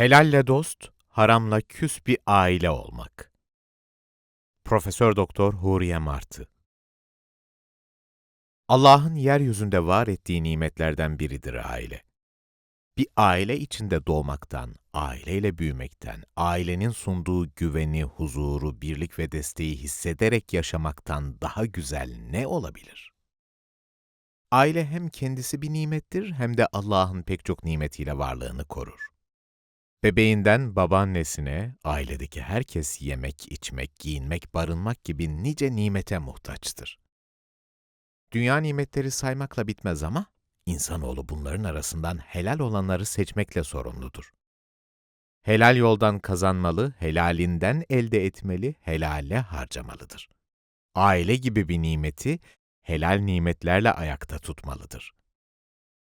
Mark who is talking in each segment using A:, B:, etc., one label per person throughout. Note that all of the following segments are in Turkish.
A: Helalle dost, haramla küs bir aile olmak. Profesör Doktor Huriye Martı Allah'ın yeryüzünde var ettiği nimetlerden biridir aile. Bir aile içinde doğmaktan, aileyle büyümekten, ailenin sunduğu güveni, huzuru, birlik ve desteği hissederek yaşamaktan daha güzel ne olabilir? Aile hem kendisi bir nimettir hem de Allah'ın pek çok nimetiyle varlığını korur. Bebeğinden babaannesine, ailedeki herkes yemek, içmek, giyinmek, barınmak gibi nice nimete muhtaçtır. Dünya nimetleri saymakla bitmez ama insanoğlu bunların arasından helal olanları seçmekle sorumludur. Helal yoldan kazanmalı, helalinden elde etmeli, helale harcamalıdır. Aile gibi bir nimeti helal nimetlerle ayakta tutmalıdır.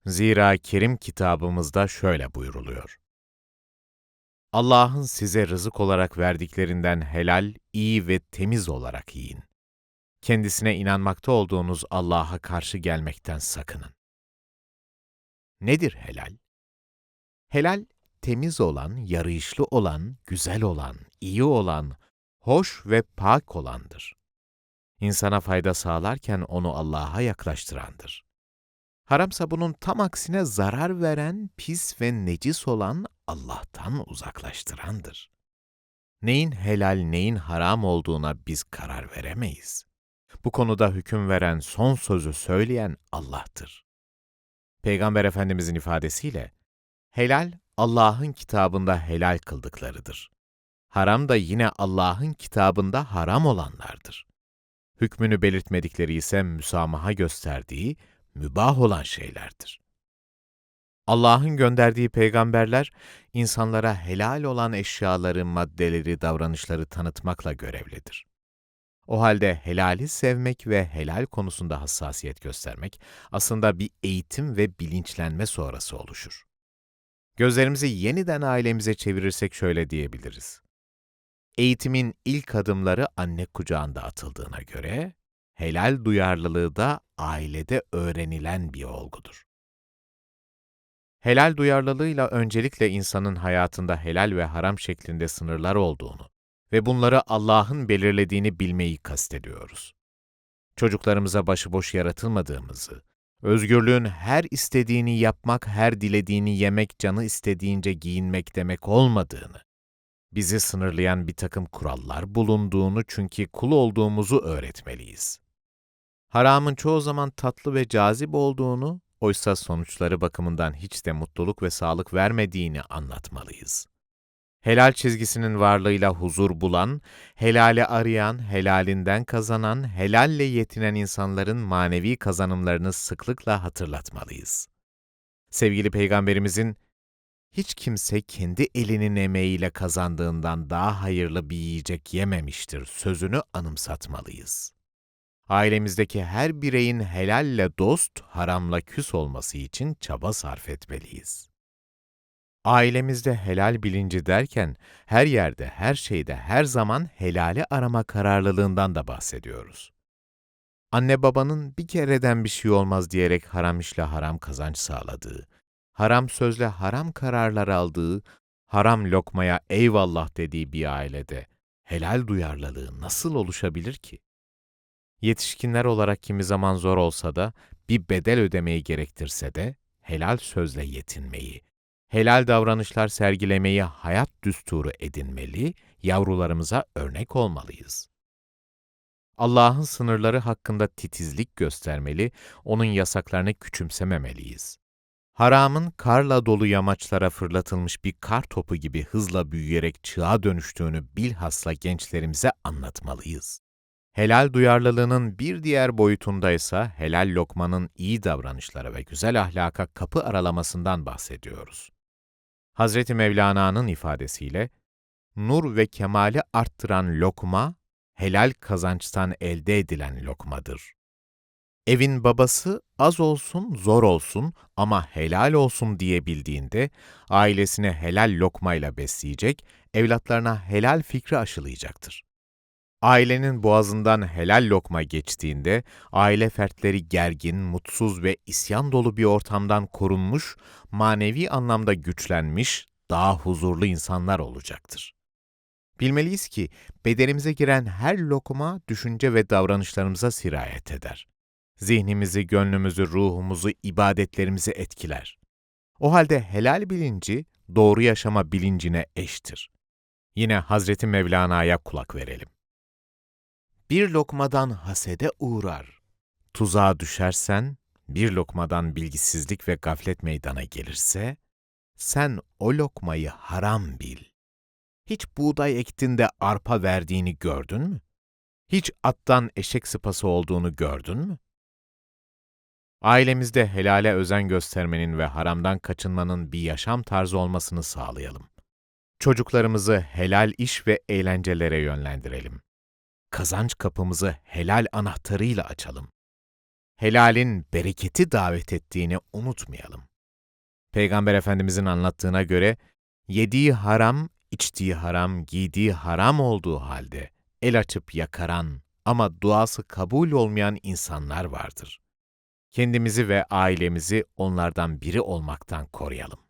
A: Zira Kerim kitabımızda şöyle buyruluyor. Allah'ın size rızık olarak verdiklerinden helal, iyi ve temiz olarak yiyin. Kendisine inanmakta olduğunuz Allah'a karşı gelmekten sakının. Nedir helal? Helal, temiz olan, yarayışlı olan, güzel olan, iyi olan, hoş ve pak olandır. İnsana fayda sağlarken onu Allah'a yaklaştırandır. Haramsa bunun tam aksine zarar veren, pis ve necis olan Allah'tan uzaklaştırandır. Neyin helal, neyin haram olduğuna biz karar veremeyiz. Bu konuda hüküm veren, son sözü söyleyen Allah'tır. Peygamber Efendimizin ifadesiyle, helal Allah'ın kitabında helal kıldıklarıdır. Haram da yine Allah'ın kitabında haram olanlardır. Hükmünü belirtmedikleri ise müsamaha gösterdiği, mübah olan şeylerdir. Allah'ın gönderdiği peygamberler, insanlara helal olan eşyaları, maddeleri, davranışları tanıtmakla görevlidir. O halde helali sevmek ve helal konusunda hassasiyet göstermek aslında bir eğitim ve bilinçlenme sonrası oluşur. Gözlerimizi yeniden ailemize çevirirsek şöyle diyebiliriz. Eğitimin ilk adımları anne kucağında atıldığına göre, helal duyarlılığı da ailede öğrenilen bir olgudur. Helal duyarlılığıyla öncelikle insanın hayatında helal ve haram şeklinde sınırlar olduğunu ve bunları Allah'ın belirlediğini bilmeyi kastediyoruz. Çocuklarımıza başıboş yaratılmadığımızı, özgürlüğün her istediğini yapmak, her dilediğini yemek, canı istediğince giyinmek demek olmadığını, bizi sınırlayan bir takım kurallar bulunduğunu çünkü kul olduğumuzu öğretmeliyiz. Haramın çoğu zaman tatlı ve cazip olduğunu, oysa sonuçları bakımından hiç de mutluluk ve sağlık vermediğini anlatmalıyız. Helal çizgisinin varlığıyla huzur bulan, helali arayan, helalinden kazanan, helalle yetinen insanların manevi kazanımlarını sıklıkla hatırlatmalıyız. Sevgili Peygamberimizin, hiç kimse kendi elinin emeğiyle kazandığından daha hayırlı bir yiyecek yememiştir sözünü anımsatmalıyız. Ailemizdeki her bireyin helalle dost, haramla küs olması için çaba sarf etmeliyiz. Ailemizde helal bilinci derken her yerde, her şeyde, her zaman helali arama kararlılığından da bahsediyoruz. Anne babanın bir kereden bir şey olmaz diyerek haram işle haram kazanç sağladığı, haram sözle haram kararlar aldığı, haram lokmaya eyvallah dediği bir ailede helal duyarlılığı nasıl oluşabilir ki? Yetişkinler olarak kimi zaman zor olsa da, bir bedel ödemeyi gerektirse de, helal sözle yetinmeyi, helal davranışlar sergilemeyi hayat düsturu edinmeli, yavrularımıza örnek olmalıyız. Allah'ın sınırları hakkında titizlik göstermeli, onun yasaklarını küçümsememeliyiz. Haramın karla dolu yamaçlara fırlatılmış bir kar topu gibi hızla büyüyerek çığa dönüştüğünü bilhassa gençlerimize anlatmalıyız. Helal duyarlılığının bir diğer boyutundaysa helal lokmanın iyi davranışlara ve güzel ahlaka kapı aralamasından bahsediyoruz. Hazreti Mevlana'nın ifadesiyle, nur ve kemali arttıran lokma, helal kazançtan elde edilen lokmadır. Evin babası az olsun, zor olsun ama helal olsun diyebildiğinde, ailesini helal lokmayla besleyecek, evlatlarına helal fikri aşılayacaktır. Ailenin boğazından helal lokma geçtiğinde, aile fertleri gergin, mutsuz ve isyan dolu bir ortamdan korunmuş, manevi anlamda güçlenmiş, daha huzurlu insanlar olacaktır. Bilmeliyiz ki bedenimize giren her lokma düşünce ve davranışlarımıza sirayet eder. Zihnimizi, gönlümüzü, ruhumuzu, ibadetlerimizi etkiler. O halde helal bilinci doğru yaşama bilincine eştir. Yine Hazreti Mevlana'ya kulak verelim. Bir lokmadan hasede uğrar. Tuzağa düşersen, bir lokmadan bilgisizlik ve gaflet meydana gelirse, sen o lokmayı haram bil. Hiç buğday ektin de arpa verdiğini gördün mü? Hiç attan eşek sıpası olduğunu gördün mü? Ailemizde helale özen göstermenin ve haramdan kaçınmanın bir yaşam tarzı olmasını sağlayalım. Çocuklarımızı helal iş ve eğlencelere yönlendirelim. Kazanç kapımızı helal anahtarıyla açalım. Helalin bereketi davet ettiğini unutmayalım. Peygamber Efendimizin anlattığına göre, yediği haram, içtiği haram, giydiği haram olduğu halde el açıp yakaran ama duası kabul olmayan insanlar vardır. Kendimizi ve ailemizi onlardan biri olmaktan koruyalım.